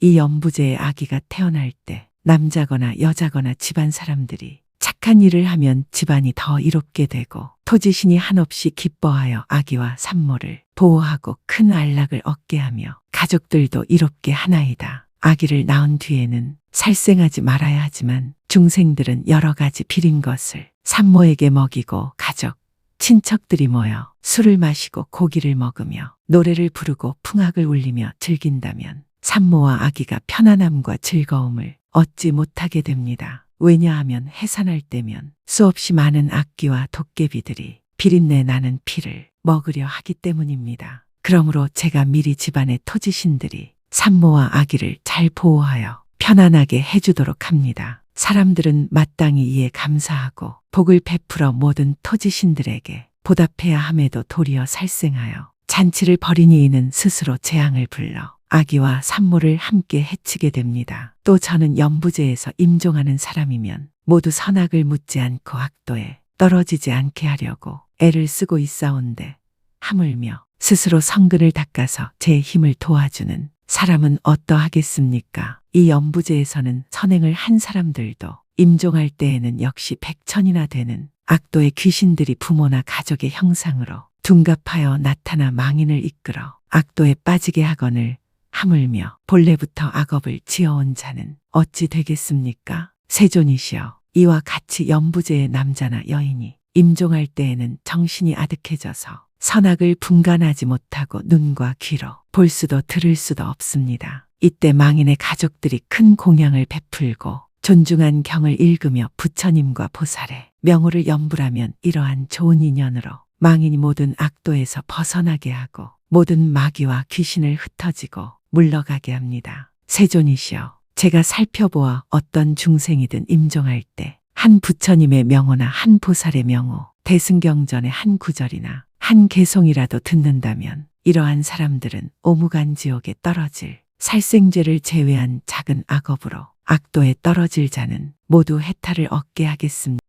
이 연부제의 아기가 태어날 때 남자거나 여자거나 집안 사람들이 착한 일을 하면 집안이 더 이롭게 되고 토지신이 한없이 기뻐하여 아기와 산모를 보호하고 큰 안락을 얻게 하며 가족들도 이롭게 하나이다. 아기를 낳은 뒤에는 살생하지 말아야 하지만 중생들은 여러 가지 비린 것을 산모에게 먹이고 가족, 친척들이 모여 술을 마시고 고기를 먹으며 노래를 부르고 풍악을 울리며 즐긴다면 산모와 아기가 편안함과 즐거움을 얻지 못하게 됩니다. 왜냐하면 해산할 때면 수없이 많은 악귀와 도깨비들이 비린내 나는 피를 먹으려 하기 때문입니다. 그러므로 제가 미리 집안의 토지신들이 산모와 아기를 잘 보호하여 편안하게 해주도록 합니다. 사람들은 마땅히 이에 감사하고 복을 베풀어 모든 토지신들에게 보답해야 함에도 도리어 살생하여 잔치를 벌인 이는 스스로 재앙을 불러 아기와 산모를 함께 해치게 됩니다. 또 저는 연부제에서 임종하는 사람이면 모두 선악을 묻지 않고 악도에 떨어지지 않게 하려고 애를 쓰고 있사온데 하물며 스스로 성근을 닦아서 제 힘을 도와주는 사람은 어떠하겠습니까? 이 연부제에서는 선행을 한 사람들도 임종할 때에는 역시 백천이나 되는 악도의 귀신들이 부모나 가족의 형상으로 둔갑하여 나타나 망인을 이끌어 악도에 빠지게 하거늘 하물며 본래부터 악업을 지어온 자는 어찌 되겠습니까? 세존이시여 이와 같이 연부제의 남자나 여인이 임종할 때에는 정신이 아득해져서 선악을 분간하지 못하고 눈과 귀로 볼 수도 들을 수도 없습니다. 이때 망인의 가족들이 큰 공양을 베풀고 존중한 경을 읽으며 부처님과 보살의 명호를 염불하면 이러한 좋은 인연으로 망인이 모든 악도에서 벗어나게 하고 모든 마귀와 귀신을 흩어지고 물러가게 합니다. 세존이시여 제가 살펴보아 어떤 중생이든 임종할 때 한 부처님의 명호나 한 보살의 명호, 대승경전의 한 구절이나 한 개송이라도 듣는다면 이러한 사람들은 오무간 지옥에 떨어질 살생죄를 제외한 작은 악업으로 악도에 떨어질 자는 모두 해탈을 얻게 하겠습니다.